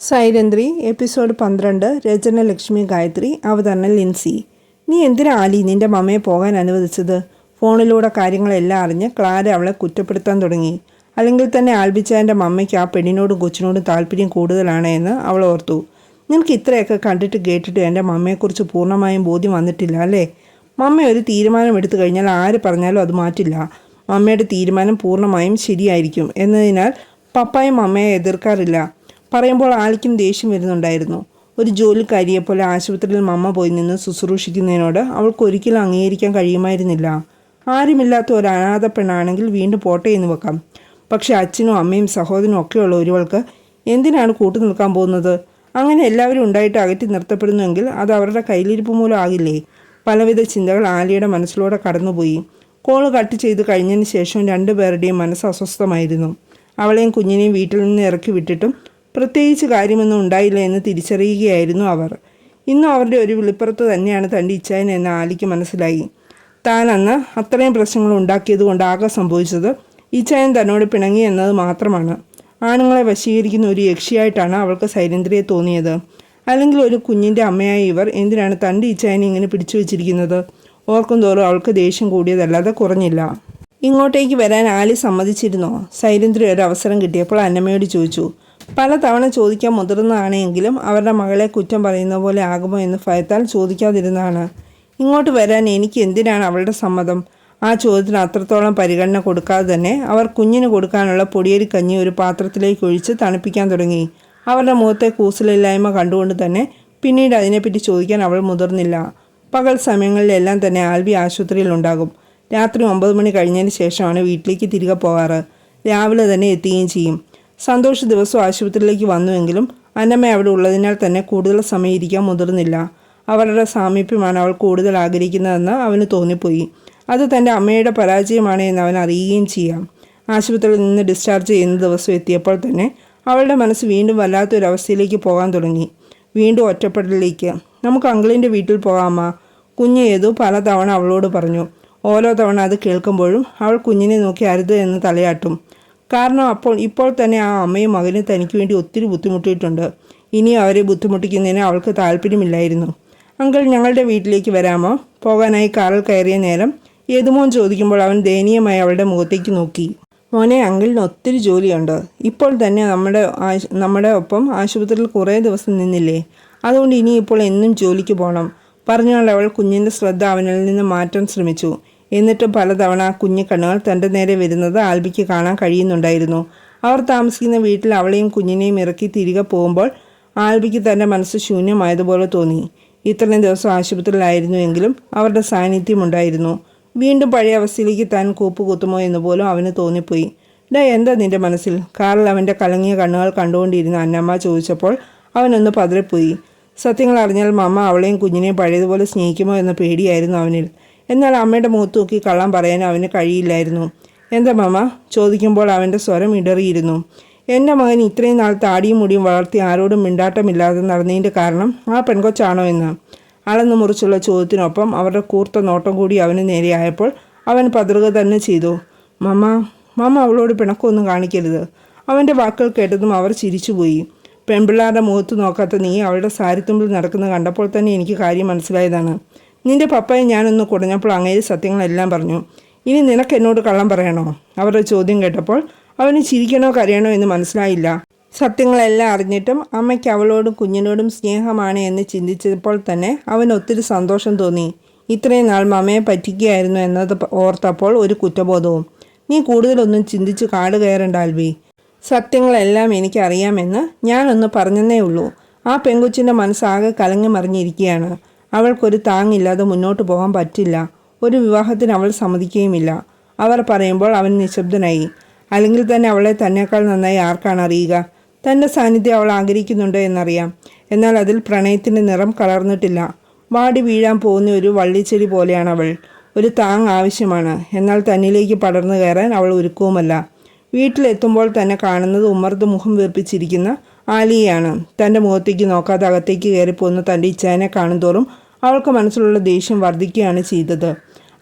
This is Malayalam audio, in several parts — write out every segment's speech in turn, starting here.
സൈരന്ദ്രി എപ്പിസോഡ് പന്ത്രണ്ട് രചന ലക്ഷ്മി ഗായത്രി അവതരണം ലിൻസി. നീ എന്തിനാ ആലി നിന്റെ മമ്മയെ പോകാൻ അനുവദിച്ചത്? ഫോണിലൂടെ കാര്യങ്ങളെല്ലാം അറിഞ്ഞ് ക്ലാര അവളെ കുറ്റപ്പെടുത്താൻ തുടങ്ങി. അല്ലെങ്കിൽ തന്നെ ആൽബിച്ചാന്റെ മമ്മയ്ക്ക് ആ പെണ്ണിനോടും കൊച്ചിനോടും താല്പര്യം കൂടുതലാണ് എന്ന് അവൾ ഓർത്തു. നിനക്ക് ഇത്രയൊക്കെ കണ്ടിട്ട് കേട്ടിട്ട് എന്റെ മമ്മയെക്കുറിച്ച് പൂർണമായും ബോധ്യം വന്നിട്ടില്ല അല്ലേ? മമ്മ ഒരു തീരുമാനം എടുത്തു കഴിഞ്ഞാൽ ആര് പറഞ്ഞാലും അത് മാറ്റില്ല. മമ്മയുടെ തീരുമാനം പൂർണമായും ശരിയായിരിക്കും എന്നതിനാൽ പപ്പായും മമ്മയെ എതിർക്കാറില്ല. പറയുമ്പോൾ ആളിക്കും ദേഷ്യം വരുന്നുണ്ടായിരുന്നു. ഒരു ജോലിക്കാരിയെപ്പോലെ ആശുപത്രിയിൽ മമ്മ പോയി നിന്ന് ശുശ്രൂഷിക്കുന്നതിനോട് അവൾക്ക് ഒരിക്കലും അംഗീകരിക്കാൻ കഴിയുമായിരുന്നില്ല. ആരുമില്ലാത്ത ഒരു അനാഥ പെണ്ണാണെങ്കിൽ വീണ്ടും പോട്ടെ എന്ന് വെക്കാം. പക്ഷെ അച്ഛനും അമ്മയും സഹോദരനും ഒക്കെയുള്ള ഒരുവൾക്ക് എന്തിനാണ് കൂട്ടു നിൽക്കാൻ പോകുന്നത്? അങ്ങനെ എല്ലാവരും ഉണ്ടായിട്ട് അകറ്റി നിർത്തപ്പെടുന്നുവെങ്കിൽ അത് അവരുടെ കയ്യിലിരിപ്പ് മൂലം ആകില്ലേ? പലവിധ ചിന്തകൾ ആലിയുടെ മനസ്സിലൂടെ കടന്നുപോയി. കോൾ കട്ട് ചെയ്ത് കഴിഞ്ഞതിന് ശേഷം രണ്ടുപേരുടെയും മനസ്സ് അസ്വസ്ഥമായിരുന്നു. അവളെയും കുഞ്ഞിനെയും വീട്ടിൽ നിന്ന് ഇറക്കി വിട്ടിട്ടും പ്രത്യേകിച്ച് കാര്യമൊന്നും ഉണ്ടായില്ല എന്ന് തിരിച്ചറിയുകയായിരുന്നു അവർ. ഇന്നും അവരുടെ ഒരു വിളിപ്പുറത്ത് തന്നെയാണ് തന്റെ ഇച്ഛായൻ എന്ന് ആലിക്ക് മനസ്സിലായി. താൻ അന്ന് അത്രയും പ്രശ്നങ്ങൾ ഉണ്ടാക്കിയത് ആകെ സംഭവിച്ചത് ഇച്ഛായൻ തന്നോട് പിണങ്ങി എന്നത് മാത്രമാണ്. ആണുങ്ങളെ വശീകരിക്കുന്ന ഒരു യക്ഷിയായിട്ടാണ് അവൾക്ക് സൈലന്ദ്രിയെ തോന്നിയത്. അല്ലെങ്കിൽ ഒരു കുഞ്ഞിന്റെ അമ്മയായ ഇവർ എന്തിനാണ് തന്റെ ഇച്ഛായനെ ഇങ്ങനെ പിടിച്ചു വെച്ചിരിക്കുന്നത്? ഓർക്കും തോറും അവൾക്ക് ദേഷ്യം കൂടിയതല്ലാതെ കുറഞ്ഞില്ല. ഇങ്ങോട്ടേക്ക് വരാൻ ആലി സമ്മതിച്ചിരുന്നോ? സൈലന്ദ്രി ഒരു അവസരം കിട്ടിയപ്പോൾ അന്നമ്മയോട് ചോദിച്ചു പലതവണ ചോദിക്കാൻ മുതിർന്നതാണെങ്കിലും അവരുടെ മകളെ കുറ്റം പറയുന്ന പോലെ ആകുമോ എന്ന് ഭയത്താൽ ചോദിക്കാതിരുന്നതാണ്. ഇങ്ങോട്ട് വരാൻ എനിക്ക് എന്തിനാണ് അവളുടെ സമ്മതം? ആ ചോദ്യത്തിന് അത്രത്തോളം പരിഗണന കൊടുക്കാതെ തന്നെ അവർ കുഞ്ഞിന് കൊടുക്കാനുള്ള പൊടിയരി കഞ്ഞി ഒരു പാത്രത്തിലേക്ക് ഒഴിച്ച് തണുപ്പിക്കാൻ തുടങ്ങി. അവരുടെ മുഖത്തെ കൂസലില്ലായ്മ കണ്ടുകൊണ്ട് തന്നെ പിന്നീട് അതിനെപ്പറ്റി ചോദിക്കാൻ അവൾ മുതിർന്നില്ല. പകൽ സമയങ്ങളിലെല്ലാം തന്നെ ആൽബി ആശുപത്രിയിൽ ഉണ്ടാകും. രാത്രി ഒമ്പത് മണി കഴിഞ്ഞതിന് ശേഷമാണ് വീട്ടിലേക്ക് തിരികെ പോകാറ്. രാവിലെ തന്നെ എത്തുകയും ചെയ്യും. സന്തോഷ് ദിവസം ആശുപത്രിയിലേക്ക് വന്നുവെങ്കിലും അന്നമ്മ അവിടെ ഉള്ളതിനാൽ തന്നെ കൂടുതൽ സമയം ഇരിക്കാൻ മുതിർന്നില്ല. അവരുടെ സാമീപ്യമാണ് അവൾ കൂടുതൽ ആഗ്രഹിക്കുന്നതെന്ന് അവന് തോന്നിപ്പോയി. അത് തന്റെ അമ്മയുടെ പരാജയമാണ് എന്ന് അവൻ അറിയുകയും ചെയ്യാം. ആശുപത്രിയിൽ നിന്ന് ഡിസ്ചാർജ് ചെയ്യുന്ന ദിവസം എത്തിയപ്പോൾ തന്നെ അവളുടെ മനസ്സ് വീണ്ടും വല്ലാത്തൊരവസ്ഥയിലേക്ക് പോകാൻ തുടങ്ങി. വീണ്ടും ഒറ്റപ്പെടലിലേക്ക്. നമുക്ക് അങ്കിളിന്റെ വീട്ടിൽ പോകാമ കുഞ്ഞ് ഏതു പലതവണ അവളോട് പറഞ്ഞു. ഓരോ തവണ അത് കേൾക്കുമ്പോഴും അവൾ കുഞ്ഞിനെ നോക്കി അരുത് എന്ന് തലയാട്ടും. കാരണം അപ്പോൾ ഇപ്പോൾ തന്നെ ആ അമ്മയും മകനും തനിക്ക് വേണ്ടി ഒത്തിരി ബുദ്ധിമുട്ടിയിട്ടുണ്ട്. ഇനി അവരെ ബുദ്ധിമുട്ടിക്കുന്നതിന് അവൾക്ക് താല്പര്യമില്ലായിരുന്നു. അങ്കിൾ ഞങ്ങളുടെ വീട്ടിലേക്ക് വരാമോ? പോകാനായി കാറിൽ കയറിയ നേരം ഏതുമോൻ ചോദിക്കുമ്പോൾ അവൻ ദയനീയമായി അവളുടെ മുഖത്തേക്ക് നോക്കി. മോനെ അങ്കിളിന് ഒത്തിരി ജോലിയുണ്ട്. ഇപ്പോൾ തന്നെ നമ്മുടെ നമ്മുടെ ഒപ്പം ആശുപത്രിയിൽ കുറേ ദിവസം നിന്നില്ലേ? അതുകൊണ്ട് ഇനി ഇപ്പോൾ എന്നും ജോലിക്ക് പോകണം പറഞ്ഞാൽ അവൾ കുഞ്ഞിന്റെ ശ്രദ്ധ അവനിൽ നിന്ന് മാറ്റാൻ ശ്രമിച്ചു. എന്നിട്ടും പലതവണ ആ കുഞ്ഞു കണ്ണുകൾ തന്റെ നേരെ വരുന്നത് ആൽബിക്ക് കാണാൻ കഴിയുന്നുണ്ടായിരുന്നു. അവർ താമസിക്കുന്ന വീട്ടിൽ അവളെയും കുഞ്ഞിനെയും ഇറക്കി തിരികെ പോകുമ്പോൾ ആൽബിക്ക് തന്റെ മനസ്സ് ശൂന്യമായതുപോലെ തോന്നി. ഇത്രയും ദിവസം ആശുപത്രിയിലായിരുന്നു എങ്കിലും അവരുടെ സാന്നിധ്യം ഉണ്ടായിരുന്നു. വീണ്ടും പഴയ അവസ്ഥയിലേക്ക് താൻ കൂപ്പ് കുത്തുമോ എന്ന് പോലും അവന് തോന്നിപ്പോയി. ഡാ എന്താ നിന്റെ മനസ്സിൽ? കാറിൽ അവന്റെ കലങ്ങിയ കണ്ണുകൾ കണ്ടുകൊണ്ടിരുന്ന അന്നമ്മ ചോദിച്ചപ്പോൾ അവനൊന്ന് പതറിപ്പോയി സത്യങ്ങൾ അറിഞ്ഞാൽ മമ്മ അവളെയും കുഞ്ഞിനെയും പഴയതുപോലെ സ്നേഹിക്കുമോ എന്ന പേടിയായിരുന്നു അവനിൽ. എന്നാൽ അമ്മയുടെ മുഖത്ത് നോക്കി കള്ളം പറയാൻ അവന് കഴിയില്ലായിരുന്നു. എന്താ മമ്മ ചോദിക്കുമ്പോൾ അവന്റെ സ്വരം ഇടറിയിരുന്നു. എന്റെ മകൻ ഇത്രയും നാൾ താടിയും മുടിയും വളർത്തി ആരോടും മിണ്ടാട്ടമില്ലാതെ നടന്നതിന്റെ കാരണം ആ പെൺകൊച്ചാണോ എന്ന്. അളന്നു മുറിച്ചുള്ള ചോദ്യത്തിനൊപ്പം അവരുടെ കൂർത്ത നോട്ടം കൂടി അവന് നേരെയായപ്പോൾ അവൻ പതറുക തന്നെ ചെയ്തു. മമ്മ മമ്മ അവളോട് പിണക്കമൊന്നും കാണിക്കരുത്. അവന്റെ വാക്കുകൾ കേട്ടതും അവർ ചിരിച്ചുപോയി. പെൺപിള്ളാരുടെ മുഖത്ത് നോക്കാത്ത നീ അവളുടെ സാരിത്തുമ്പിൽ നടക്കുന്നത് കണ്ടപ്പോൾ തന്നെ എനിക്ക് കാര്യം മനസ്സിലായതാണ്. നിന്റെ പപ്പയെ ഞാനൊന്ന് കുടഞ്ഞപ്പോൾ അങ്ങേര് സത്യങ്ങളെല്ലാം പറഞ്ഞു. ഇനി നിനക്ക് എന്നോട് കള്ളം പറയണോ? അവരുടെ ചോദ്യം കേട്ടപ്പോൾ അവന് ചിരിക്കണോ കരയണോ എന്ന് മനസ്സിലായില്ല. സത്യങ്ങളെല്ലാം അറിഞ്ഞിട്ടും അമ്മയ്ക്ക് അവളോടും കുഞ്ഞിനോടും സ്നേഹമാണ് എന്ന് ചിന്തിച്ചപ്പോൾ തന്നെ അവൻ ഒത്തിരി സന്തോഷം തോന്നി. ഇത്രയും നാൾ മമ്മയെ പറ്റിക്കുകയായിരുന്നു എന്നത് ഓർത്തപ്പോൾ ഒരു കുറ്റബോധവും. നീ കൂടുതലൊന്നും ചിന്തിച്ച് കാട് കയറണ്ട ആൽവി സത്യങ്ങളെല്ലാം എനിക്കറിയാമെന്ന് ഞാനൊന്ന് പറഞ്ഞതേ ഉള്ളൂ. ആ പെങ്കുച്ചിന്റെ മനസ്സാകെ കലങ്ങി മറിഞ്ഞിരിക്കുകയാണ്. അവൾക്കൊരു താങ്ങില്ലാതെ മുന്നോട്ട് പോകാൻ പറ്റില്ല. ഒരു വിവാഹത്തിന് അവൾ സമ്മതിക്കുകയുമില്ല. അവർ പറയുമ്പോൾ അവൻ നിശബ്ദനായി. അല്ലെങ്കിൽ തന്നെ അവളെ തന്നെക്കാൾ നന്നായി ആർക്കാണ് അറിയുക? തന്റെ സാന്നിധ്യം അവൾ ആഗ്രഹിക്കുന്നുണ്ട് എന്നറിയാം. എന്നാൽ അതിൽ പ്രണയത്തിന്റെ നിറം കളർന്നിട്ടില്ല വാടി വീഴാൻ പോകുന്ന ഒരു വള്ളിച്ചെടി പോലെയാണ് അവൾ. ഒരു താങ് ആവശ്യമാണ്. എന്നാൽ തന്നിലേക്ക് പടർന്നു കയറാൻ അവൾ ഒരുക്കവുമല്ല. വീട്ടിലെത്തുമ്പോൾ തന്നെ കാണുന്നത് ഉമ്മർത്ത് മുഖം വീർപ്പിച്ചിരിക്കുന്ന ആലിയയാണ്. തന്റെ മുഖത്തേക്ക് നോക്കാതെ അകത്തേക്ക് കയറിപ്പോകുന്ന തന്റെ ഇച്ഛാനെ കാണുന്തോറും അവൾക്ക് മനസ്സിലുള്ള ദേഷ്യം വർദ്ധിക്കുകയാണ് ചെയ്തത്.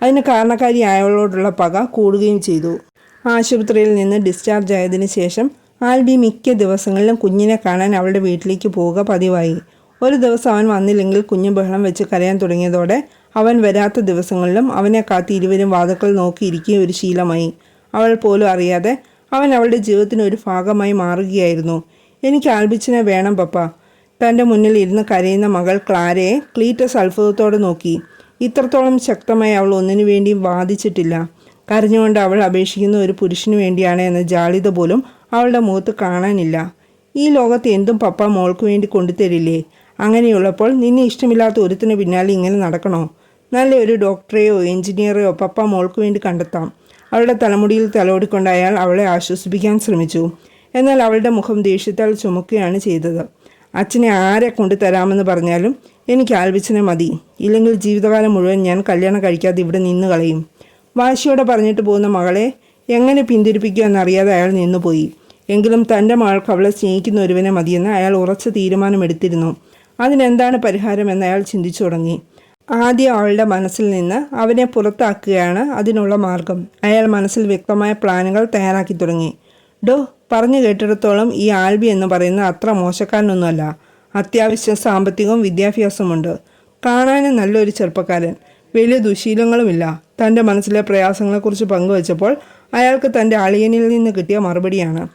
അതിന് കാരണക്കാരി അയാളോടുള്ള പക കൂടുകയും ചെയ്തു. ആശുപത്രിയിൽ നിന്ന് ഡിസ്ചാർജ് ആയതിനു ശേഷം ആൽബി മിക്ക ദിവസങ്ങളിലും കുഞ്ഞിനെ കാണാൻ അവളുടെ വീട്ടിലേക്ക് പോവുക പതിവായി. ഒരു ദിവസം അവൻ വന്നില്ലെങ്കിൽ കുഞ്ഞ് ബഹളം വെച്ച് കരയാൻ തുടങ്ങിയതോടെ അവൻ വരാത്ത ദിവസങ്ങളിലും അവനെ കാത്ത് ഇരുവരും വാതുക്കൾ നോക്കിയിരിക്കുക ഒരു ശീലമായി. അവൾ പോലും അറിയാതെ അവൻ അവളുടെ ജീവിതത്തിന് ഒരു ഭാഗമായി മാറുകയായിരുന്നു. എനിക്ക് ആൽബിച്ചിനെ വേണം പപ്പ. തന്റെ മുന്നിൽ ഇരുന്ന് കരയുന്ന മകൾ ക്ലാരയെ ക്ലീറ്റസ് അത്ഭുതത്തോടെ നോക്കി. ഇത്രത്തോളം ശക്തമായി അവൾ ഒന്നിനു വേണ്ടിയും വാദിച്ചിട്ടില്ല. കരഞ്ഞുകൊണ്ട് അവൾ അപേക്ഷിക്കുന്ന ഒരു പുരുഷന് വേണ്ടിയാണ് എന്ന ജാളിത പോലും അവളുടെ മുഖത്ത് കാണാനില്ല. ഈ ലോകത്ത് എന്തും പപ്പ മോൾക്ക് വേണ്ടി കൊണ്ടുതരില്ലേ? അങ്ങനെയുള്ളപ്പോൾ നിന്നെ ഇഷ്ടമില്ലാത്ത ഒരുത്തിന് പിന്നാലെ ഇങ്ങനെ നടക്കണോ? നല്ല ഒരു ഡോക്ടറെയോ എഞ്ചിനീയറെയോ പപ്പ മോൾക്ക് വേണ്ടി കണ്ടെത്താം. അവളുടെ തലമുടിയിൽ തലോടിക്കൊണ്ട് അയാൾ അവളെ ആശ്വസിപ്പിക്കാൻ ശ്രമിച്ചു. എന്നാൽ അവളുടെ മുഖം ദേഷ്യത്താൽ ചുമക്കുകയാണ് ചെയ്തത്. അച്ഛനെ ആരെ കൊണ്ടു തരാമെന്ന് പറഞ്ഞാലും എനിക്ക് ആൽബിച്ചനെ മതി. ഇല്ലെങ്കിൽ ജീവിതകാലം മുഴുവൻ ഞാൻ കല്യാണം കഴിക്കാതെ ഇവിടെ നിന്ന് കളയും. വാശിയോടെ പറഞ്ഞിട്ട് പോകുന്ന മകളെ എങ്ങനെ പിന്തിരിപ്പിക്കുക എന്നറിയാതെ അയാൾ നിന്നുപോയി. എങ്കിലും തന്റെ മകൾക്ക് അവളെ സ്നേഹിക്കുന്ന ഒരുവനെ മതിയെന്ന് അയാൾ ഉറച്ച തീരുമാനമെടുത്തിരുന്നു. അതിനെന്താണ് പരിഹാരമെന്ന് അയാൾ ചിന്തിച്ചു തുടങ്ങി. ആദ്യം അവളുടെ മനസ്സിൽ നിന്ന് അവനെ പുറത്താക്കുകയാണ് അതിനുള്ള മാർഗം. അയാൾ മനസ്സിൽ വ്യക്തമായ പ്ലാനുകൾ തയ്യാറാക്കി തുടങ്ങി. ഡോ പറഞ്ഞു കേട്ടിടത്തോളം ഈ ആൽബി എന്ന് പറയുന്ന അത്ര മോശക്കാരനൊന്നുമല്ല. അത്യാവശ്യം സാമ്പത്തികവും വിദ്യാഭ്യാസമുണ്ട് കാണാനും നല്ലൊരു ചെറുപ്പക്കാരൻ. വലിയ ദുശീലങ്ങളുമില്ല. തന്റെ മനസ്സിലെ പ്രയാസങ്ങളെക്കുറിച്ച് പങ്കുവച്ചപ്പോൾ അയാൾക്ക് തന്റെ അളിയനിൽ നിന്ന് കിട്ടിയ മറുപടിയാണ്.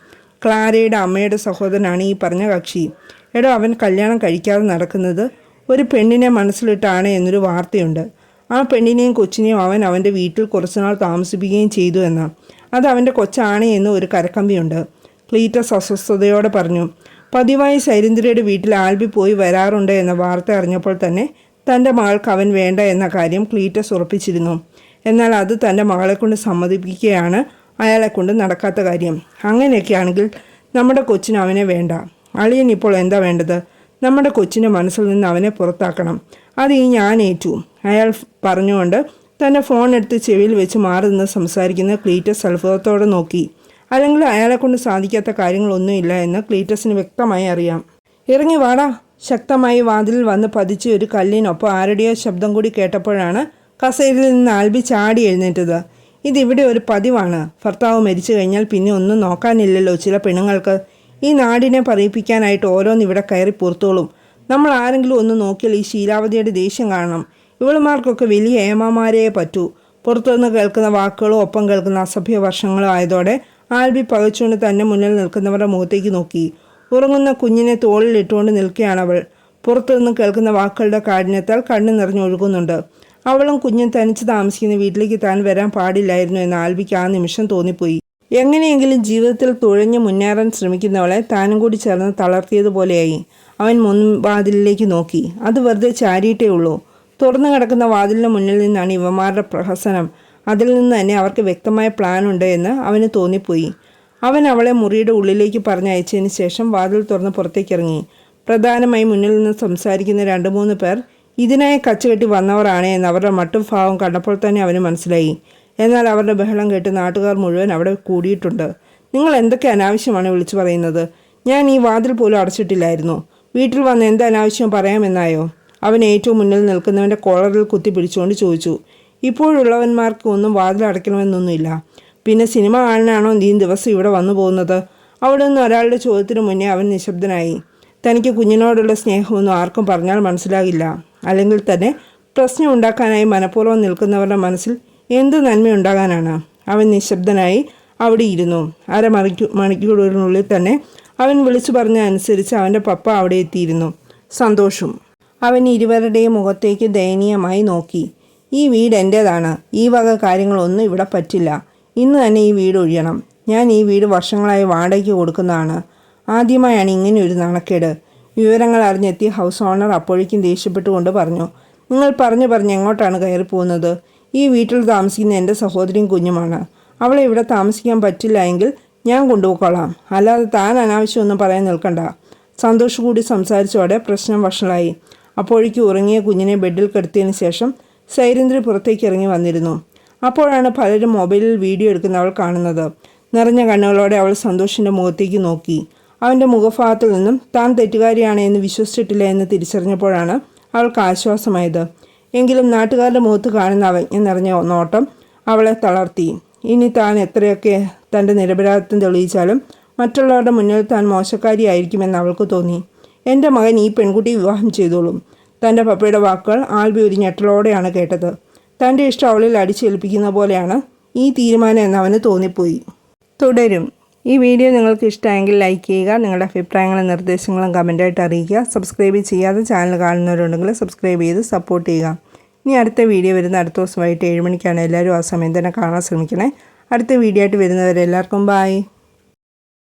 ക്ലാരയുടെ അമ്മയുടെ സഹോദരനാണ് ഈ പറഞ്ഞ കക്ഷി. എടോ അവൻ കല്യാണം കഴിക്കാതെ നടക്കുന്നത് ഒരു പെണ്ണിനെ മനസ്സിലിട്ടാണ് എന്നൊരു വാർത്തയുണ്ട്. ആ പെണ്ണിനെയും കൊച്ചിനെയും അവൻ അവന്റെ വീട്ടിൽ കുറച്ചുനാൾ താമസിപ്പിക്കുകയും ചെയ്തു എന്ന് അത് അവന്റെ കൊച്ചാണ് എന്ന് ഒരു കരക്കമ്പിയുണ്ട്. ക്ലീറ്റസ് അസ്വസ്ഥതയോടെ പറഞ്ഞു പതിവായി ശൈലേന്ദ്രയുടെ വീട്ടിൽ ആൽബി പോയി വരാറുണ്ട് എന്ന വാർത്ത അറിഞ്ഞപ്പോൾ തന്നെ തന്റെ മകൾക്ക് അവൻ വേണ്ട എന്ന കാര്യം ക്ലീറ്റസ് ഉറപ്പിച്ചിരുന്നു. എന്നാൽ അത് തന്റെ മകളെ കൊണ്ട് സമ്മതിപ്പിക്കുകയാണ് അയാളെ കൊണ്ട് നടക്കാത്ത കാര്യം. അങ്ങനെയൊക്കെയാണെങ്കിൽ നമ്മുടെ കൊച്ചിന് അവനെ വേണ്ട. അളിയൻ ഇപ്പോൾ എന്താ വേണ്ടത്? നമ്മുടെ കൊച്ചിന്റെ മനസ്സിൽ നിന്ന് അവനെ പുറത്താക്കണം. അത് ഈ ഞാൻ ഏറ്റു. അയാൾ പറഞ്ഞുകൊണ്ട് തന്റെ ഫോൺ എടുത്ത് ചെവിയിൽ വെച്ച് മാറി നിന്ന് സംസാരിക്കുന്ന ക്ലീറ്റസ് അത്ഭുതത്തോടെ നോക്കി. അല്ലെങ്കിൽ അയാളെ കൊണ്ട് സാധിക്കാത്ത കാര്യങ്ങളൊന്നുമില്ല എന്ന് ക്ലീറ്റസിന് വ്യക്തമായി അറിയാം. ഇറങ്ങി വാടാ. ശക്തമായി വാതിലിൽ വന്ന് പതിച്ച ഒരു കല്ലിനൊപ്പം ആരുടെയോ ശബ്ദം കൂടി കേട്ടപ്പോഴാണ് കസേരയിൽ നിന്ന് ആൽബി ചാടി എഴുന്നേറ്റത്. ഇതിവിടെ ഒരു പതിവാണ്. ഭർത്താവ് മരിച്ചു കഴിഞ്ഞാൽ പിന്നെ ഒന്നും നോക്കാനില്ലല്ലോ ചില പെണ്ണുങ്ങൾക്ക്. ഈ നാടിനെ പറയിപ്പിക്കാനായിട്ട് ഓരോന്ന് ഇവിടെ കയറി പുറത്തോളും. നമ്മൾ ആരെങ്കിലും ഒന്ന് നോക്കിയാൽ ഈ ശീലാവതിയുടെ ദേഷ്യം കാണണം. ഇവളുമാർക്കൊക്കെ വലിയ ഏമാമാരെയേ പറ്റൂ. പുറത്തുനിന്ന് കേൾക്കുന്ന വാക്കുകളും ഒപ്പം കേൾക്കുന്ന അസഭ്യ വർഷങ്ങളും ആയതോടെ ആൽബി പകച്ചുകൊണ്ട് തന്നെ മുന്നിൽ നിൽക്കുന്നവരുടെ മുഖത്തേക്ക് നോക്കി. ഉറങ്ങുന്ന കുഞ്ഞിനെ തോളിൽ ഇട്ടുകൊണ്ട് നിൽക്കുകയാണവൾ. പുറത്തുനിന്ന് കേൾക്കുന്ന വാക്കുകളുടെ കാഠിന്യത്താൽ കണ്ണു നിറഞ്ഞൊഴുകുന്നുണ്ട് അവളും കുഞ്ഞും തനിച്ച് താമസിക്കുന്ന വീട്ടിലേക്ക് താൻ വരാൻ പാടില്ലായിരുന്നു എന്ന് ആൽബിക്ക് ആ നിമിഷം തോന്നിപ്പോയി. എങ്ങനെയെങ്കിലും ജീവിതത്തിൽ തുഴഞ്ഞു മുന്നേറാൻ ശ്രമിക്കുന്നവളെ താനും കൂടി ചേർന്ന് തളർത്തിയതുപോലെയായി. അവൻ മുൻവാതിലിലേക്ക് നോക്കി. അത് വെറുതെ ചാരിയിട്ടേ ഉള്ളൂ. തുറന്നു കിടക്കുന്ന വാതിലിന് മുന്നിൽ നിന്നാണ് ഇവന്മാരുടെ പ്രഹസനം. അതിൽ നിന്ന് തന്നെ അവർക്ക് വ്യക്തമായ പ്ലാൻ ഉണ്ട് എന്ന് അവന് തോന്നിപ്പോയി. അവൻ അവളെ മുറിയുടെ ഉള്ളിലേക്ക് പറഞ്ഞയച്ചതിന് ശേഷം വാതിൽ തുറന്ന് പുറത്തേക്കിറങ്ങി. പ്രധാനമായി മുന്നിൽ നിന്ന് സംസാരിക്കുന്ന രണ്ട് മൂന്ന് പേർ ഇതിനായി കച്ചുകെട്ടി വന്നവരാണ് എന്ന് അവരുടെ മട്ടും ഭാവം കണ്ടപ്പോൾ തന്നെ അവന് മനസ്സിലായി. എന്നാൽ അവരുടെ ബഹളം കേട്ട് നാട്ടുകാർ മുഴുവൻ അവിടെ കൂടിയിട്ടുണ്ട്. നിങ്ങൾ എന്തൊക്കെ അനാവശ്യമാണ് വിളിച്ചു പറയുന്നത്? ഞാൻ ഈ വാതിൽ പോലും അടച്ചിട്ടില്ലായിരുന്നു. വീട്ടിൽ വന്ന് എന്ത് അനാവശ്യം പറയാമെന്നായോ? അവൻ ഏറ്റവും മുന്നിൽ നിൽക്കുന്നവന്റെ കോളറിൽ കുത്തി പിടിച്ചുകൊണ്ട് ചോദിച്ചു. ഇപ്പോഴുള്ളവന്മാർക്ക് ഒന്നും വാതിലടയ്ക്കണമെന്നൊന്നുമില്ല പിന്നെ സിനിമ കാണാനാണോ നീ ദിവസം ഇവിടെ വന്നു പോകുന്നത്? അവിടെ നിന്ന് ഒരാളുടെ ചോദ്യത്തിന് മുന്നേ അവൻ നിശബ്ദനായി. തനിക്ക് കുഞ്ഞിനോടുള്ള സ്നേഹമൊന്നും ആർക്കും പറഞ്ഞാൽ മനസ്സിലാകില്ല. അല്ലെങ്കിൽ തന്നെ പ്രശ്നം ഉണ്ടാക്കാനായി മനഃപൂർവം നിൽക്കുന്നവരുടെ മനസ്സിൽ എന്ത് നന്മയുണ്ടാകാനാണ്? അവൻ നിശബ്ദനായി അവിടെ ഇരുന്നു. അര അരമണിക്കൂ മണിക്കൂറിനുള്ളിൽ തന്നെ അവൻ വിളിച്ചു പറഞ്ഞ അനുസരിച്ച് അവന്റെ പപ്പ അവിടെ എത്തിയിരുന്നു. സന്തോഷം. അവൻ ഇരുവരുടെയും മുഖത്തേക്ക് ദയനീയമായി നോക്കി. ഈ വീട് എന്റേതാണ് ഈ വക കാര്യങ്ങളൊന്നും ഇവിടെ പറ്റില്ല. ഇന്ന് തന്നെ ഈ വീട് ഒഴിയണം. ഞാൻ ഈ വീട് വർഷങ്ങളായി വാടകയ്ക്ക് കൊടുക്കുന്നതാണ്. ആദ്യമായാണ് ഇങ്ങനെ ഒരു നാണക്കേട്. വിവരങ്ങൾ അറിഞ്ഞെത്തിയ ഹൗസ് ഓണർ അപ്പോഴേക്കും ദേഷ്യപ്പെട്ടുകൊണ്ട് പറഞ്ഞു നിങ്ങൾ പറഞ്ഞു പറഞ്ഞ് എങ്ങോട്ടാണ് കയറി പോകുന്നത്? ഈ വീട്ടിൽ താമസിക്കുന്ന എന്റെ സഹോദരിയും കുഞ്ഞുമാണ്. അവളെ ഇവിടെ താമസിക്കാൻ പറ്റില്ല എങ്കിൽ ഞാൻ കൊണ്ടുപോയിക്കോളാം. അല്ലാതെ താൻ അനാവശ്യമൊന്നും പറയാൻ നിൽക്കണ്ട. സന്തോഷ് കൂടി സംസാരിച്ചോടെ പ്രശ്നം വഷളായി. അപ്പോഴേക്കും ഉറങ്ങിയ കുഞ്ഞിനെ ബെഡിൽ കിടത്തിയതിന് ശേഷം സൈരന്ദ്രി പുറത്തേക്ക് ഇറങ്ങി വന്നിരുന്നു. അപ്പോഴാണ് പലരും മൊബൈലിൽ വീഡിയോ എടുക്കുന്നവൾ കാണുന്നത്. നിറഞ്ഞ കണ്ണുകളോടെ അവൾ സന്തോഷിന്റെ മുഖത്തേക്ക് നോക്കി. അവന്റെ മുഖഭാഗത്തിൽ നിന്നും താൻ തെറ്റുകാരിയാണ് എന്ന് വിശ്വസിച്ചിട്ടില്ല എന്ന് തിരിച്ചറിഞ്ഞപ്പോഴാണ് അവൾക്ക് ആശ്വാസമായത്. എങ്കിലും നാട്ടുകാരുടെ മുഖത്ത് കാണുന്ന അവജ്ഞ നിറഞ്ഞ നോട്ടം അവളെ തളർത്തി. ഇനി താൻ എത്രയൊക്കെ തന്റെ നിരപരാധിത്വം തെളിയിച്ചാലും മറ്റുള്ളവരുടെ മുന്നിൽ താൻ മോശക്കാരിയായിരിക്കുമെന്ന് അവൾക്ക് തോന്നി. എന്റെ മകൻ ഈ പെൺകുട്ടി വിവാഹം ചെയ്തോളും. തന്റെ പപ്പയുടെ വാക്കുകൾ ആൽബി ഒരു ഞെട്ടലോടെയാണ് കേട്ടത്. തന്റെ ഇഷ്ടം അവളിൽ അടിച്ചേൽപ്പിക്കുന്ന പോലെയാണ് ഈ തീരുമാനം എന്ന് അവന് തോന്നിപ്പോയി. തുടരും. ഈ വീഡിയോ നിങ്ങൾക്ക് ഇഷ്ടമായെങ്കിൽ ലൈക്ക് ചെയ്യുക നിങ്ങളുടെ അഭിപ്രായങ്ങളും നിർദ്ദേശങ്ങളും കമന്റായിട്ട് അറിയിക്കുക. സബ്സ്ക്രൈബ് ചെയ്യാതെ ചാനൽ കാണുന്നവരുണ്ടെങ്കിൽ സബ്സ്ക്രൈബ് ചെയ്ത് സപ്പോർട്ട് ചെയ്യുക. ഇനി അടുത്ത വീഡിയോ വരുന്ന അടുത്ത ദിവസം വൈകിട്ട് ഏഴ് മണിക്കാണ്. എല്ലാവരും ആ സമയം തന്നെ കാണാൻ ശ്രമിക്കണേ. അടുത്ത വീഡിയോ ആയിട്ട് വരുന്നവരെല്ലാവർക്കും ബായ്